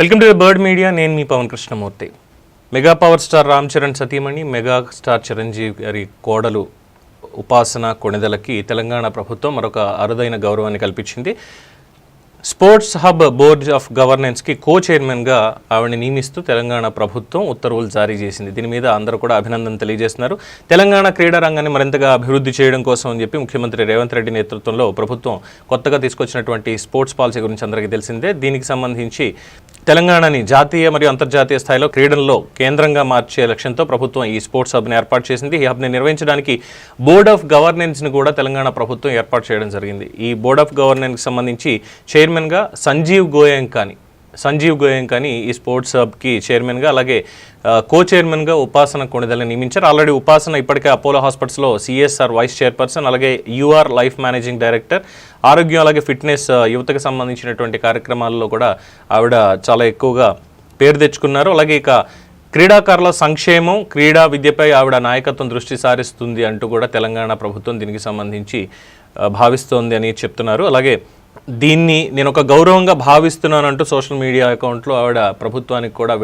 Welcome to the bird media. నేను మీ Pavan Krishnamurthy. Mega power star Ram Charan సతీమణి mega star Chiranjeevi గారి కోడలు ఉపాసన కొణెదలకి తెలంగాణ ప్రభుత్వం మరొక అరుదైన గౌరవాన్ని కల్పించింది. స్పోర్ట్స్ హబ్ బోర్డ్ ఆఫ్ గవర్నెన్స్కి కో చైర్మన్గా ఆవిడని నియమిస్తూ తెలంగాణ ప్రభుత్వం ఉత్తర్వులు జారీ చేసింది. దీని మీద అందరూ కూడా అభినందన తెలియజేస్తున్నారు. తెలంగాణ క్రీడా రంగాన్ని మరింతగా అభివృద్ధి చేయడం కోసం అని చెప్పి ముఖ్యమంత్రి రేవంత్ రెడ్డి నేతృత్వంలో ప్రభుత్వం కొత్తగా తీసుకొచ్చినటువంటి స్పోర్ట్స్ పాలసీ గురించి అందరికీ తెలిసిందే. దీనికి సంబంధించి తెలంగాణని జాతీయ మరియు అంతర్జాతీయ స్థాయిలో క్రీడల్లో కేంద్రంగా మార్చే లక్ష్యంతో ప్రభుత్వం ఈ స్పోర్ట్స్ హబ్ని ఏర్పాటు చేసింది. ఈ హబ్ని నిర్వహించడానికి బోర్డ్ ఆఫ్ గవర్నెన్స్ని కూడా తెలంగాణ ప్రభుత్వం ఏర్పాటు చేయడం జరిగింది. ఈ బోర్డ్ ఆఫ్ గవర్నెన్స్కి సంబంధించి చైర్మన్గా సంజీవ్ గోయంకాని. సంజీవ్ గోయంకాని ఈ స్పోర్ట్స్ హబ్కి చైర్మన్గా అలాగే కో చైర్మన్గా ఉపాసన కొణిదలని నియమించారు. ఆల్రెడీ ఉపాసన ఇప్పటికే అపోలో హాస్పిటల్స్లో సిఎస్ఆర్ వైస్ చైర్పర్సన్ అలాగే యూఆర్ లైఫ్ మేనేజింగ్ డైరెక్టర్. ఆరోగ్యం అలాగే ఫిట్నెస్ యువతకు సంబంధించినటువంటి కార్యక్రమాల్లో కూడా ఆవిడ చాలా ఎక్కువగా పేరు తెచ్చుకున్నారు. అలాగే ఇక క్రీడాకారుల సంక్షేమం క్రీడా విద్యపై ఆవిడ నాయకత్వం దృష్టి సారిస్తుంది అంటూ కూడా తెలంగాణ ప్రభుత్వం దీనికి సంబంధించి భావిస్తోంది అని చెప్తున్నారు. అలాగే దీన్ని నేను ఒక గౌరవంగా భావిస్తున్నానంటూ సోషల్ మీడియా అకౌంట్లో ఆవిడ ప్రభుత్వానికి కూడా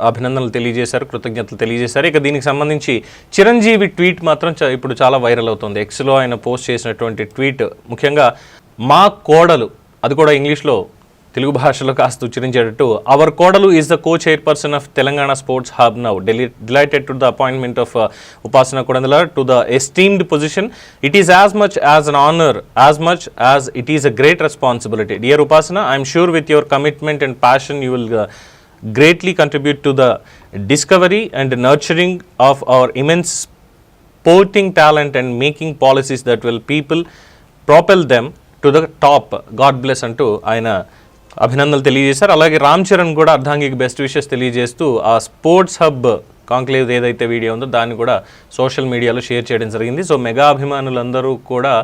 అభినందనలు తెలియజేశారు కృతజ్ఞతలు తెలియజేశారు. ఇక దీనికి సంబంధించి చిరంజీవి ట్వీట్ మాత్రం చ- ఇప్పుడు చాలా వైరల్ అవుతుంది. ఎక్స్లో ఆయన పోస్ట్ చేసినటువంటి ట్వీట్ ముఖ్యంగా మా కోడలు అది కూడా ఇంగ్లీష్లో తెలుగు భాషలో కాస్త ఉచ్చరించేటట్టు అవర్ కోడలు is the co chairperson of Telangana sports hub now deli delighted to the appointment of Upasana Konidela to the esteemed position it is as much as an honour as much as it is a great responsibility dear Upasana I'm sure with your commitment and passion you will greatly contribute to the discovery and nurturing of our immense sporting talent and making policies that will people propel them to the top God bless అంటూ ఆయన అభినందనలు తెలియజేశారు. అలాగే రామ్ చరణ్ కూడా అర్ధాంగికి best wishes తెలియజేస్తూ ఆ sports hub conclave ఏదైతే video ఉందో దాన్ని కూడా సోషల్ మీడియాలో షేర్ చేయడం జరిగింది. సో మెగా అభిమానులందరూ కూడా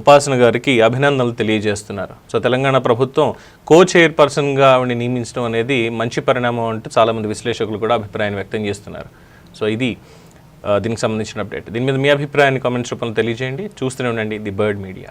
ఉపాసన గారికి అభినందనలు తెలియజేస్తున్నారు. సో తెలంగాణ ప్రభుత్వం కో చైర్పర్సన్గా ఆవిడ నియమించడం అనేది మంచి పరిణామం అంటూ చాలామంది విశ్లేషకులు కూడా అభిప్రాయం వ్యక్తం చేస్తున్నారు. సో ఇది దీనికి సంబంధించిన అప్డేట్ దీని మీద మీ అభిప్రాయాన్ని కామెంట్స్ రూపంలో తెలియజేయండి. చూస్తూనే ఉండండి ది బర్డ్ మీడియా.